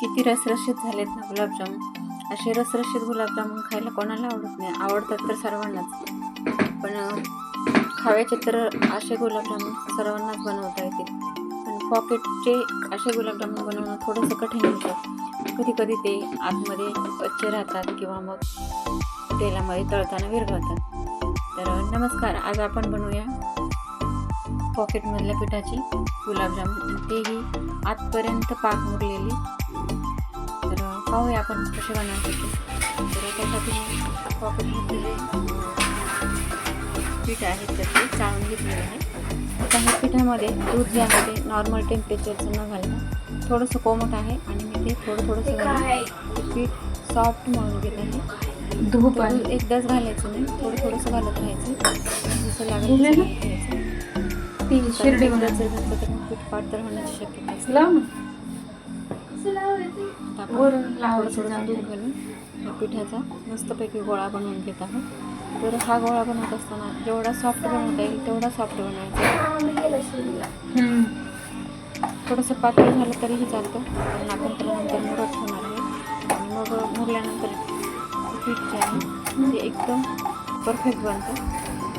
किती रसरशीत झालेत ना गुलाबजाम असे रसरशीत गुलाबजामुन खायला कोणाला आवडत नाही. आवडतात तर सर्वांनाच. पण खाव्याचे तर असे गुलाबजामुन सर्वांनाच बनवता येतील. पण पॉकेटचे असे गुलाबजामुन बनवणं थोडंसं कठीण होतं. कधी कधी ते आतमध्ये कच्चे राहतात किंवा मग तेलामध्ये तळताना विरघळतात. तर नमस्कार. आज आपण बनवूया पॉकेटमधल्या पिठाची गुलाबजामुन. तेही आतपर्यंत पाक मुरलेली पाहूया आपण कसे बनवायचे तर त्यासाठी मी पॉकेटमधले पीठ आहे तर ते चाळून घेतलेलं आहे. आता ह्या पिठामध्ये दूध जे आहे ते नॉर्मल टेम्परेचरचं न घालता थोडंसं कोमट आहे आणि मी ते थोडं थोडंसं पीठ सॉफ्ट म्हणून घेत आहे. धूप एकदाच घालायचं नाही थोडं थोडंसं घालत राहायचं. जसं लागेल. ती शिर्डी पीठ पातळ होण्याची शक्यता आता आपण वरून थोडं लावायचं थोडं दूध घालून या पिठाचा मस्तपैकी गोळा बनवून घेत आहोत. तर हा गोळा बनवत असताना जेवढा सॉफ्ट बनवता येईल तेवढा सॉफ्ट बनवायचा. हम्म. थोडंसं पातळ झालं तरीही चालतं कारण आपण त्याला नंतर मुरत होणार आहे. आणि मग मुरल्यानंतर पीठ जे आहे ते एकदम परफेक्ट बनतं.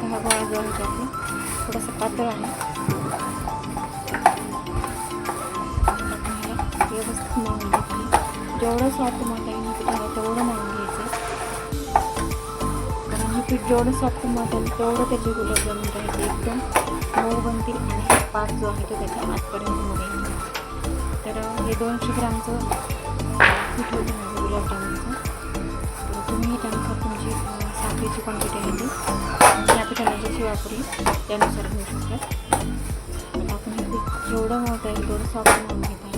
हा गोळा जो आहे. त्याचे थोडासा पातळ आहे. जेवढं सॉफ्ट मळता येईल आहे तेवढं मळून घ्यायचं. कारण हे पीठ जेवढं सॉफ्ट मळता तेवढं त्याचे गुलाबजामुन जे एकदम. मऊ बनतील आणि पाच जो आहे तो त्याच्या आतपर्यंत मोडेल तर हे दोनशे ग्रामचं पीठ होतं माझं गुलाबजामुनचं तर तुम्ही त्यानुसार तुमची साखरेची क्वांटिटी आहे ती या पिठाला जशी वापरली त्यानुसार घेऊ शकतात आपण हे पीठ जेवढं मोठं येईल तेवढं सॉफ्ट मळून घेतात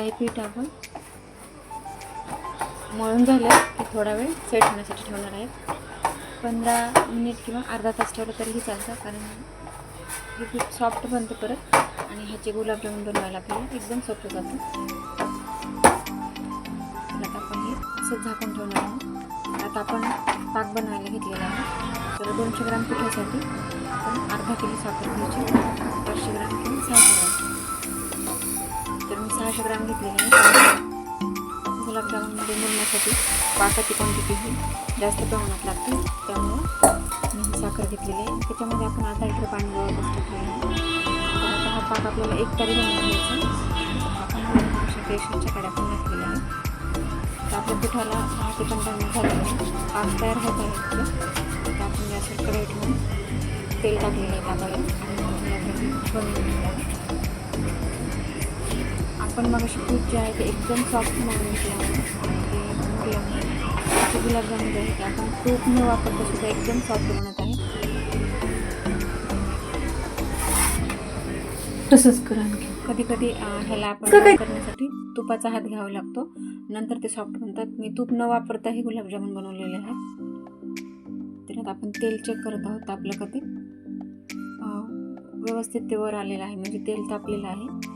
आता हे पीठ आपण मळून झालं की थोडा वेळ सेट होण्यासाठी ठेवणार आहे. पंधरा मिनिट किंवा अर्धा तास ठेवलं तरीही चालतं कारण हे पीठ सॉफ्ट बनतं परत आणि ह्याचे गुलाबजामुन बनवायला आपल्याला एकदम सोपं जातं. तर आता आपण हे असं झाकून ठेवणार आहोत. आता आपण पाक बनवायला घेतलेला आहे. तर दोनशे ग्राम पिठासाठी आपण अर्धा किलो साखर घ्यायची. पाचशे ग्राम किंवा सहाशे ग्राम. सहाशे ग्राम घेतलेले आहे. गुलाबजामुनमध्ये मुरण्यासाठी पाकाची क्वांटिटी ही जास्त प्रमाणात लागते. त्यामुळं मी ही साखर घेतलेली आहे. त्याच्यामध्ये आपण अर्धा लिटर पाणी जवळपास टाकलेलं आहे. आता हा पाक आपल्याला एक तारी बनवून घ्यायचा आपण अशा पेशंटच्या कड्या पण घातलेल्या आहे. तर आपल्या पिठाला दहा ते पंधरा मिनिट झालेलं आहे. पाक तयार होत आहे आपलं. आपण गॅसवर कढई ठेवून तेल टाकलेलं आहे टाकायला आणि गुलाबजामुन बनवून घेतलं आपण मग अशी पीठ जे आहे ते एकदम सॉफ्ट त्याचे गुलाबजामुन जे आहे ते आपण तूप न वापरता सुद्धा एकदम सॉफ्ट बनत आहे. तसंच कर आणखी. कधी कधी ह्याला आपण? करण्यासाठी तुपाचा हात घ्यावा लागतो. नंतर ते सॉफ्ट बनतात. मी तूप न वापरता हे गुलाबजामुन बनवलेले आहे. त्याच्यात आपण तेल चेक करत आहोत तापलं का ते अं, व्यवस्थित ते वर आलेलं आहे. म्हणजे तेल तापलेलं आहे.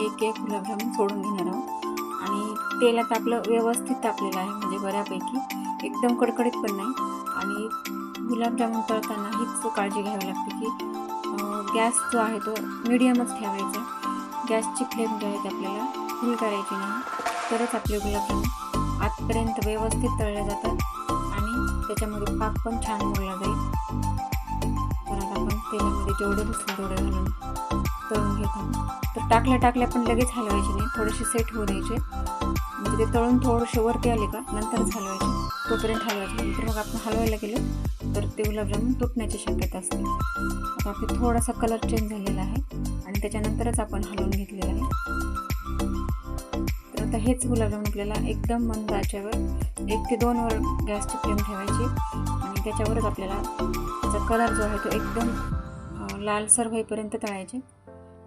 एक एक गुलाबजामुन सोडून घेणार आहोत. आणि तेलात आपलं व्यवस्थित तापलेलं आहे म्हणजे बऱ्यापैकी. एकदम कडकडीत पण नाही. आणि गुलाबजामुन तळताना हीच काळजी घ्यावी लागते की गॅस जो आहे तो मिडियमच ठेवायचा. गॅसची फ्लेम जी आहे ती आपल्याला फुल करायची नाही. तरच आपले गुलाबजामुन आतपर्यंत व्यवस्थित तळले जातात आणि त्याच्यामध्ये पाक पण छान मोडला जाईल. तर आता आपण तेलामध्ये जेवढे दिसतील तेवढे घालून करून घेत. तर टाकल्या टाकल्या पण लगेच हलवायचे नाही. थोडेसे सेट होऊ द्यायचे. म्हणजे ते तळून थोडेसे वरती आले का नंतरच हलवायचे. तोपर्यंत हलवायचे नंतर मग आपण हलवायला गेलो तर ते गुलाबजामुन तुटण्याची शक्यता असते. आता आपली थोडासा कलर चेंज झालेला आहे आणि त्याच्यानंतरच आपण हलवून घेतलेलं आहे. तर आता हेच गुलाबजामुन आपल्याला एकदम मंद आचेवर एक ते दोन वर गॅसची फ्लेम ठेवायची आणि त्याच्यावरच आपल्याला त्याचा कलर जो आहे तो एकदम लालसर होईपर्यंत तळायचे.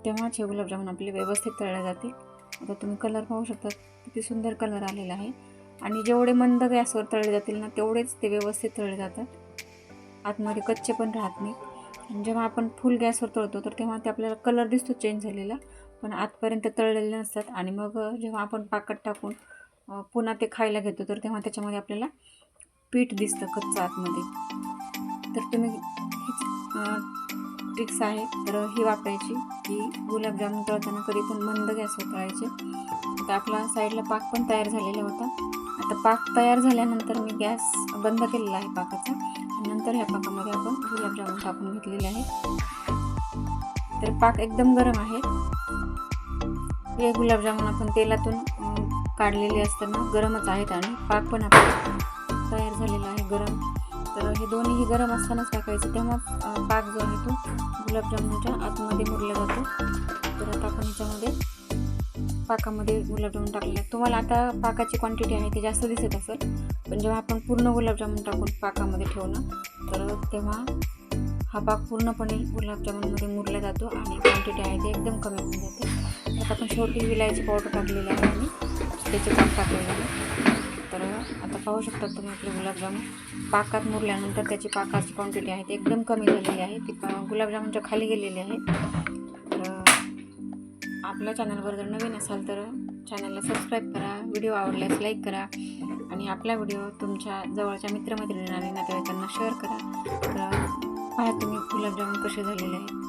तेव्हाच हे गुलाबजामुन आपले व्यवस्थित तळले जातील आता तुम्ही कलर पाहू शकता किती सुंदर कलर आलेला आहे. आणि जेवढे मंद गॅसवर तळले जातील ना तेवढेच ते व्यवस्थित तळले जातात. आतमध्ये कच्चे पण राहत नाही. जेव्हा आपण फुल गॅसवर तळतो तर तेव्हा ते आपल्याला कलर दिसतो चेंज झालेला. पण आतपर्यंत तळलेले नसतात. आणि मग जेव्हा आपण पाकट टाकून पुन्हा ते खायला घेतो तर तेव्हा त्याच्यामध्ये आपल्याला पीठ दिसतं कच्चं आतमध्ये. तर तुम्ही ट्रिक्स आहे. तर ही वापरायची. की गुलाबजामुन तळताना कधी पण मंद गॅसवर तळायचे. आता आपला साईडला पाक पण तयार झालेला होता. आता पाक तयार झाल्यानंतर मी गॅस बंद केलेला आहे पाकाचा. आणि नंतर ह्या पाकामध्ये आपण गुलाबजामुन टाकून घेतलेले आहे. तर पाक एकदम गरम आहे. हे गुलाबजामुन आपण तेलातून काढलेले असताना गरमच आहेत आणि पाक पण आपला तयार झालेला आहे गरम. तर हे दोन्हीही गरम असतानाच टाकायचं. तेव्हा पाक जो आहे तो गुलाबजामुनच्या आतमध्ये मुरला जातो. तर आता आपण ह्याच्यामध्ये पाकामध्ये गुलाबजामुन टाकलेला तुम्हाला आता पाकाची क्वांटिटी आहे ती जास्त दिसत असेल पण जेव्हा आपण पूर्ण गुलाबजामुन टाकून पाकामध्ये ठेवणं तर तेव्हा हा पाक पूर्णपणे गुलाबजामुनमध्ये मुरला जातो आणि क्वांटिटी आहे ती एकदम कमी होऊन जाते. आता आपण शेवटी विलायची पावडर टाकलेली आहे आणि त्याचे पाक टाकलेले आहे. आता पाहू शकता तुम्ही आपले गुलाबजामुन पाकात मुरल्यानंतर त्याची पाकाची क्वांटिटी आहे ती एकदम कमी झालेली आहे. ती गुलाबजामुनच्या खाली गेलेली आहे. तर आपल्या चॅनलवर जर नवीन असाल तर चॅनलला सबस्क्राईब करा. व्हिडिओ आवडल्यास लाईक करा. आणि आपला व्हिडिओ तुमच्या जवळच्या मित्रमैत्रिणी आणि नातेवाईकांना शेअर करा. तर पाहा तुम्ही गुलाबजामुन कसे झालेले आहेत.